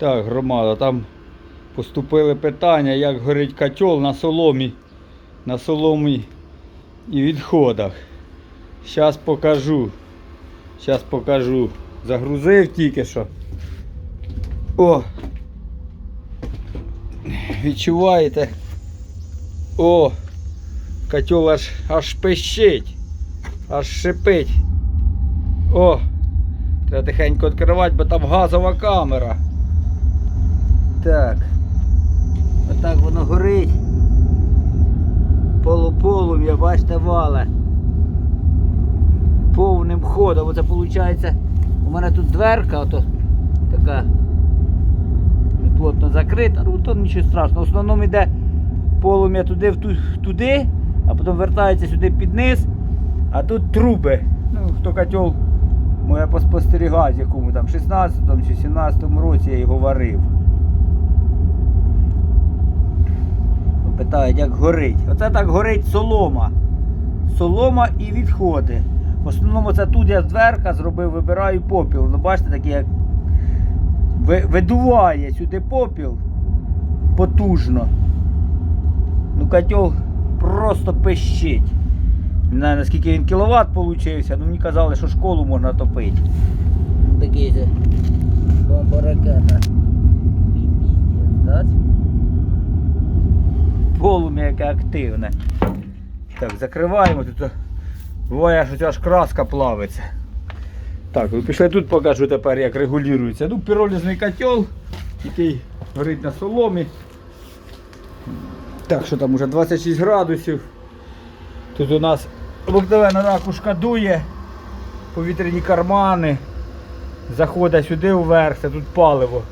Так, громада, там поступили питання, як горить котел на соломі, на соломі і відходах. Зараз покажу. Зараз покажу. Загрузив тільки що. О! Відчуваєте? О! Котел аж, аж пищить. Аж шипить. О! Треба тихенько відкривати, бо там газова камера. Так. Отак воно горить. Полуполум'я, бачите, вале. Повним ходом. Оце виходить. У мене тут дверка, ото така неплотно закрита. Ну то нічого страшного. В основному йде полум'я туди, в ту- туди, а потім вертається сюди під низ, а тут труби. Ну, хто котел може поспостерігати, в якому там 16 чи 17 році я його варив. Питають, як горить. Оце так горить солома. Солома і відходи. В основному це тут я дверка зробив, вибираю попіл. Ну, бачите, такий як видуває сюди попіл потужно. Ну, котел просто пищить. Не знаю, наскільки він кіловат получився, ну мені казали, що школу можна топити. Такий же бомба ракета. Полум'я яке активне. Так, закриваємо тут. Буває, що аж краска плавиться. Так, ви пішли тут покажу тепер, як регулюється. Ну, піролізний котел, який горить на соломі. Так, що там уже 26 градусів. Тут у нас обикновена ракушка дує, повітряні кармани. Заходить сюди вверх, це тут паливо.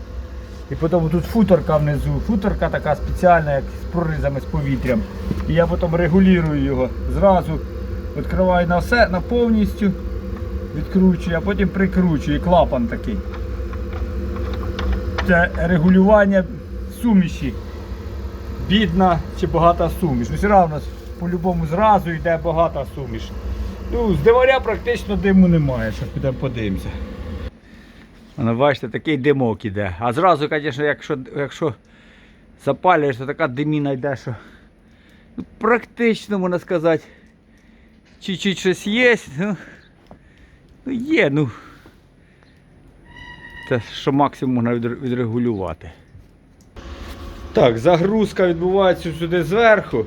І потім тут футорка внизу. Футорка така спеціальна, як з прорізами з повітрям. І я потім регулюю його. Зразу відкриваю на все, на повністю, відкручую, а потім прикручую. Клапан такий. Це регулювання суміші. Бідна чи багата суміш. Все одно по-любому зразу йде багата суміш. Ну, з диваря практично диму немає, що підемо подивимося. Воно, бачите, такий димок іде. А зразу, звісно, якщо, якщо запалюєш, то така диміна йде, що ну, практично, можна сказати, чуть-чуть щось є. Ну, ну є, ну. Це що максимум можна відрегулювати. Так, загрузка відбувається сюди зверху.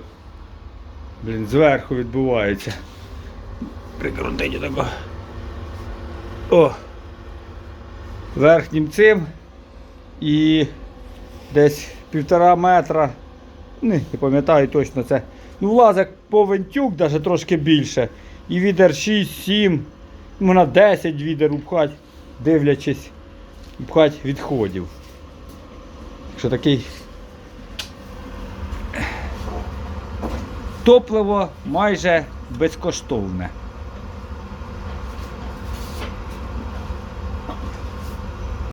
Блін, зверху відбувається. Прикрутить тако. О! Верхнім цим і десь півтора метра, не, не пам'ятаю точно це. Ну, влазить повен тюк, навіть трошки більше. І відер 6-7, можна 10 відер upхати, дивлячись, upхати відходів. Що такий топливо майже безкоштовне.